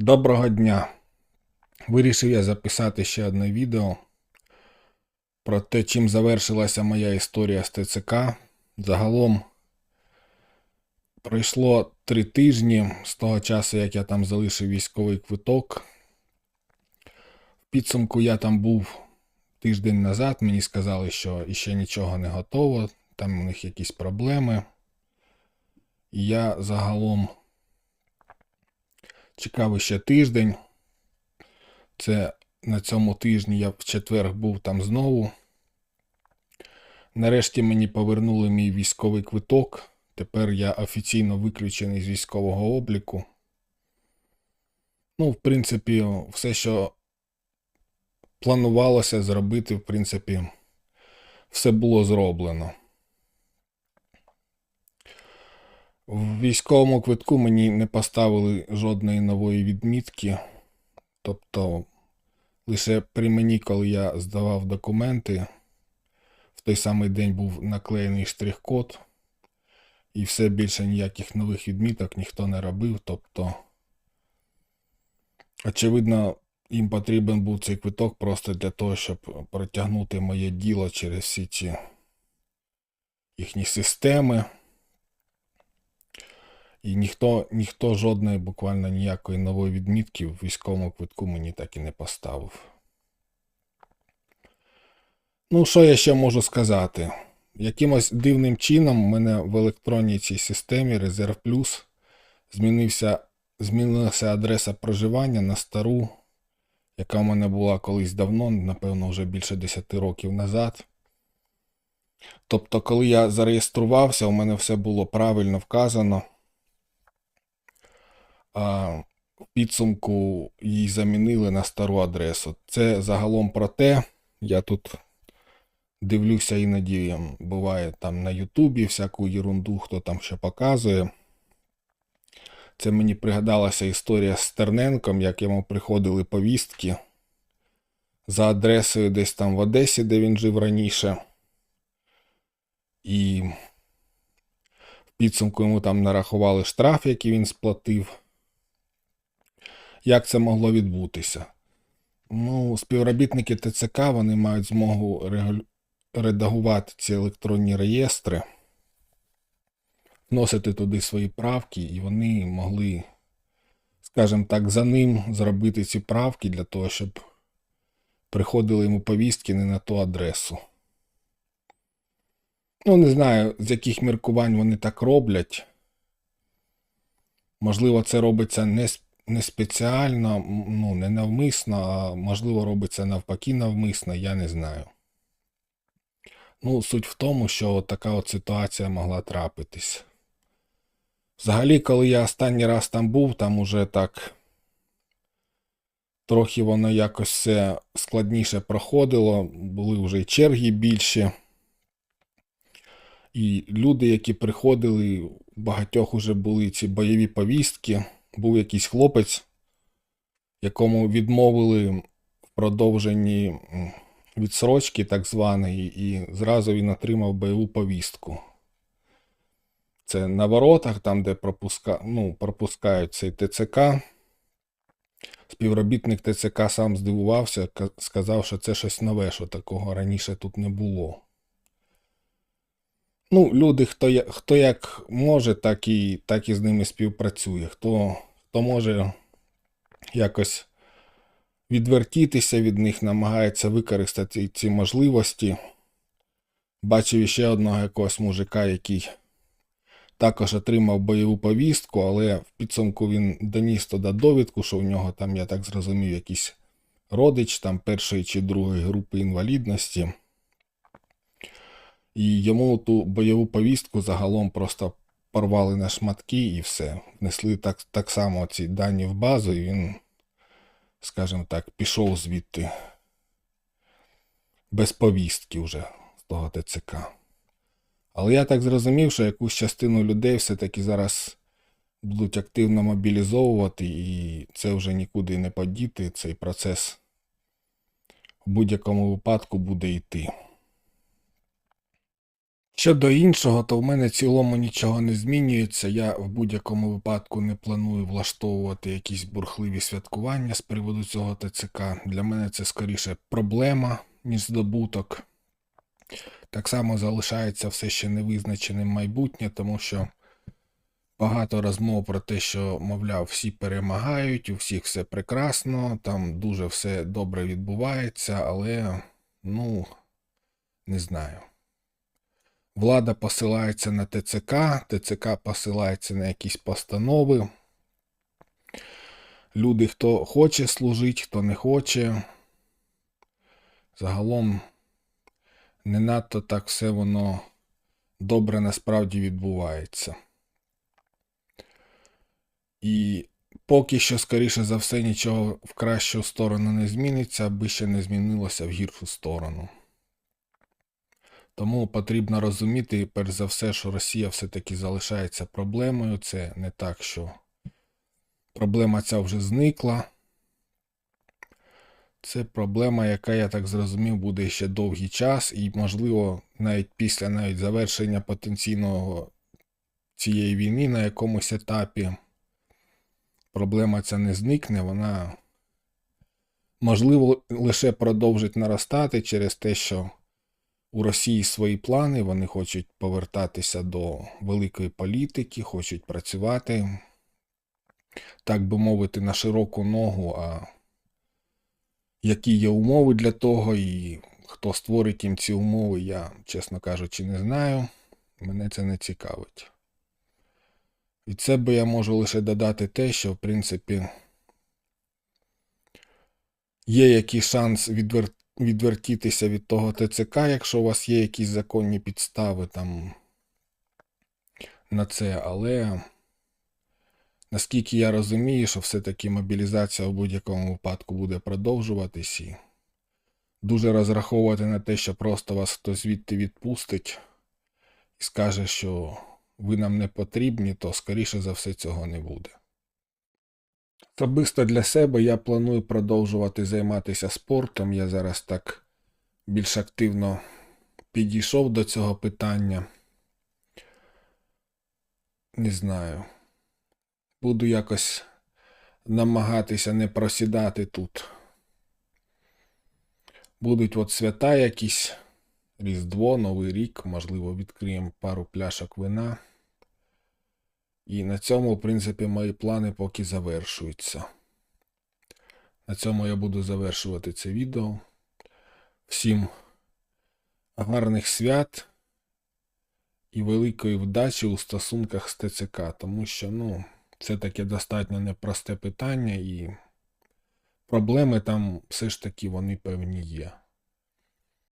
Доброго дня! Вирішив я записати ще одне відео про те, чим завершилася моя історія з ТЦК. Загалом пройшло три тижні з того часу, як я там залишив військовий квиток. В підсумку я там був тиждень назад. Мені сказали, що іще нічого не готово, там у них якісь проблеми. І я загалом чекав ще тиждень. Це на цьому тижні я в четвер був там знову. Нарешті мені повернули мій військовий квиток. Тепер я офіційно виключений з військового обліку. Ну, в принципі, все, що планувалося зробити, в принципі, все було зроблено. В військовому квитку мені не поставили жодної нової відмітки. Тобто, лише при мені, коли я здавав документи, в той самий день був наклеєний штрих-код, і все більше ніяких нових відміток ніхто не робив. Тобто, очевидно, їм потрібен був цей квиток просто для того, щоб протягнути моє діло через всі ці їхні системи. І ніхто, ніхто жодної буквально ніякої нової відмітки в військовому квитку мені так і не поставив. Ну, що я ще можу сказати? Якимось дивним чином у мене в електронній цій системі Резерв Плюс змінився, змінилася адреса проживання на стару, яка в мене була колись давно, напевно, вже більше 10 років назад. Тобто, коли я зареєструвався, у мене все було правильно вказано. А в підсумку її замінили на стару адресу. Це загалом про те, я тут дивлюся іноді, буває там на Ютубі всяку ерунду, хто там що показує. Це мені пригадалася історія з Стерненком, як йому приходили повістки за адресою десь там в Одесі, де він жив раніше. І в підсумку йому там нарахували штраф, який він сплатив. Як це могло відбутися? Ну, співробітники ТЦК вони мають змогу редагувати ці електронні реєстри, вносити туди свої правки, і вони могли, скажімо так, за ним зробити ці правки для того, щоб приходили йому повістки не на ту адресу. Ну, не знаю, з яких міркувань вони так роблять. Можливо, це робиться не, с- не спеціально, ну, не навмисно, а можливо, робиться навпаки навмисно, я не знаю. Ну, суть в тому, що от така от ситуація могла трапитись. Взагалі, коли я останній раз там був, там уже так трохи воно якось все складніше проходило, були вже й черги більші. І люди, які приходили, багатьох уже були ці бойові повістки. Був якийсь хлопець, якому відмовили в продовженні відсрочки, так званої, і зразу він отримав бойову повістку. Це на воротах, там, де пропуска... ну, пропускають цей ТЦК. Співробітник ТЦК сам здивувався, ка- сказав, що це щось нове, що такого раніше тут не було. Ну, люди, хто, хто як може, так і, так і з ними співпрацює. Хто, хто може якось відвертітися від них, намагається використати ці можливості. Бачив ще одного якогось мужика, який також отримав бойову повістку, але в підсумку він доніс туди довідку, що в нього там, я так зрозумів, якийсь родич там першої чи другої групи інвалідності. І йому ту бойову повістку загалом просто порвали на шматки і все. Внесли так, так само ці дані в базу, і він, скажімо так, пішов звідти без повістки вже з того ТЦК. Але я так зрозумів, що якусь частину людей все-таки зараз будуть активно мобілізовувати, і це вже нікуди не подіти. Цей процес в будь-якому випадку буде йти. Щодо іншого, то в мене цілому нічого не змінюється. Я в будь-якому випадку не планую влаштовувати якісь бурхливі святкування з приводу цього ТЦК. Для мене це скоріше проблема, ніж здобуток. Так само залишається все ще невизначеним майбутнє, тому що багато розмов про те, що, мовляв, всі перемагають, у всіх все прекрасно, там дуже все добре відбувається, але, ну, не знаю. Влада посилається на ТЦК, ТЦК посилається на якісь постанови. Люди, хто хоче служити, хто не хоче. Загалом не надто так все воно добре насправді відбувається. І поки що, скоріше за все, нічого в кращу сторону не зміниться, аби ще не змінилося в гіршу сторону. Тому потрібно розуміти, перш за все, що Росія все-таки залишається проблемою. Це не так, що проблема ця вже зникла. Це проблема, яка, я так зрозумів, буде ще довгий час, і, можливо, навіть після навіть завершення потенційного цієї війни на якомусь етапі проблема ця не зникне, вона, можливо, лише продовжить наростати через те, що у Росії свої плани, вони хочуть повертатися до великої політики, хочуть працювати, так би мовити, на широку ногу. А які є умови для того, і хто створить їм ці умови, я, чесно кажучи, не знаю. Мене це не цікавить. Від себе я можу лише додати те, що, в принципі, є якийсь шанс відвер... відвертітися від того ТЦК, якщо у вас є якісь законні підстави там на це, але наскільки я розумію, що все-таки мобілізація в будь-якому випадку буде продовжуватись і дуже розраховувати на те, що просто вас хтось звідти відпустить і скаже, що ви нам не потрібні, то скоріше за все цього не буде. Особисто для себе я планую продовжувати займатися спортом. Я зараз так більш активно підійшов до цього питання. Не знаю. Буду якось намагатися не просідати тут. Будуть от свята якісь, Різдво, Новий рік, можливо, відкриємо пару пляшок вина. І на цьому, в принципі, мої плани поки завершуються. На цьому я буду завершувати це відео. Всім гарних свят і великої вдачі у стосунках з ТЦК, тому що, ну, це таке достатньо непросте питання, і проблеми там все ж таки вони певні є.